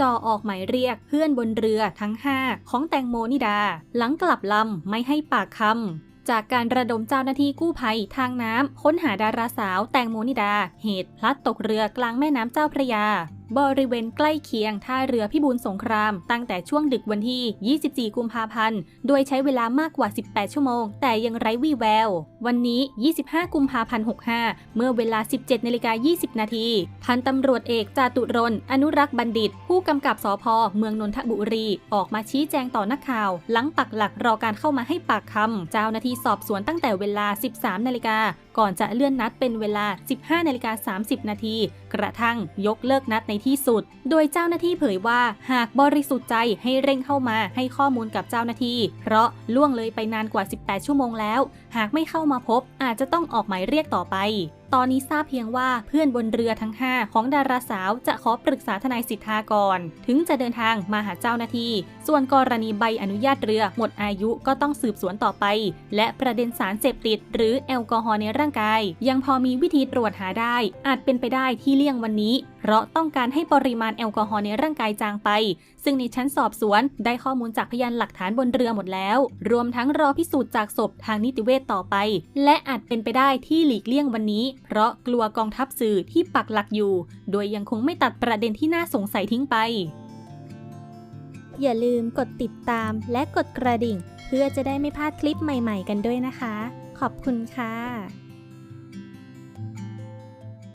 จอออกหมายเรียกเพื่อนบนเรือทั้ง 5 ของแตงโมนิดา หลังกลับลำไม่ให้ปากคำจากการระดมเจ้าหน้าที่กู้ภัยทางน้ำค้นหาดาราสาวแตงโมนิดา เหตุพลัดตกเรือกลางแม่น้ำเจ้าพระยา บริเวณใกล้เคียงท่าเรือพิบูลสงคราม ตั้งแต่ช่วงดึกวันที่ 24 กุมภาพันธ์ โดยใช้เวลามากกว่า 18 ชั่วโมง แต่ยังไร้วี่แวว วันนี้ 25 กุมภาพันธ์ 65 เมื่อเวลา 17นาฬิกา20 นาที พันตำรวจเอกจาตุรน อนุรักษ์บัณฑิต ผู้กำกับสพเมืองนนทบุรี ออกมาชี้แจงต่อนักข่าว หลังปักหลักรอการเข้ามาให้ปากคำ เจ้าหน้าที่สอบสวนตั้งแต่เวลา 13 นาฬิกา ก่อนจะเลื่อนนัดเป็นเวลา 15 นาฬิกา 30 นาที กระทั่งยกเลิกนัดในที่สุด โดยเจ้าหน้าที่เผยว่า หากบริสุทธิ์ใจให้เร่งเข้ามาให้ข้อมูลกับเจ้าหน้าที่ เพราะล่วงเลยไปนานกว่า 18 ชั่วโมงแล้ว หากไม่เข้ามาพบ อาจจะต้องออกหมายเรียกต่อไปตอนนี้ทราบเพียงว่าเพื่อนบนเรือทั้ง 5 ของดาราสาวจะขอปรึกษาทนายสิทธาก่อน ถึงจะเดินทางมาหาเจ้าหน้าที่ ส่วนกรณีใบอนุญาตเรือหมดอายุก็ต้องสืบสวนต่อไป และประเด็นสารเสพติด หรือแอลกอฮอล์ในร่างกาย ยังพอมีวิธีตรวจหาได้ อาจเป็นไปได้ที่เลี่ยงวันนี้ เพราะต้องการให้ปริมาณแอลกอฮอล์ในร่างกายจางไป ซึ่งในชั้นสอบสวนได้ข้อมูลจากพยานหลักฐานบนเรือหมดแล้ว รวมทั้งรอพิสูจน์จากศพทางนิติเวชต่อไป และอาจเป็นไปได้ที่หลีกเลี่ยงวันนี้ เพราะกลัวกองทัพสื่อที่ปักหลักอยู่ โดยยังคงไม่ตัดประเด็นที่น่าสงสัยทิ้งไป อย่าลืมกดติดตามและกดกระดิ่ง เพื่อจะได้ไม่พลาดคลิปใหม่ ๆ กันด้วยนะคะ ขอบคุณค่ะ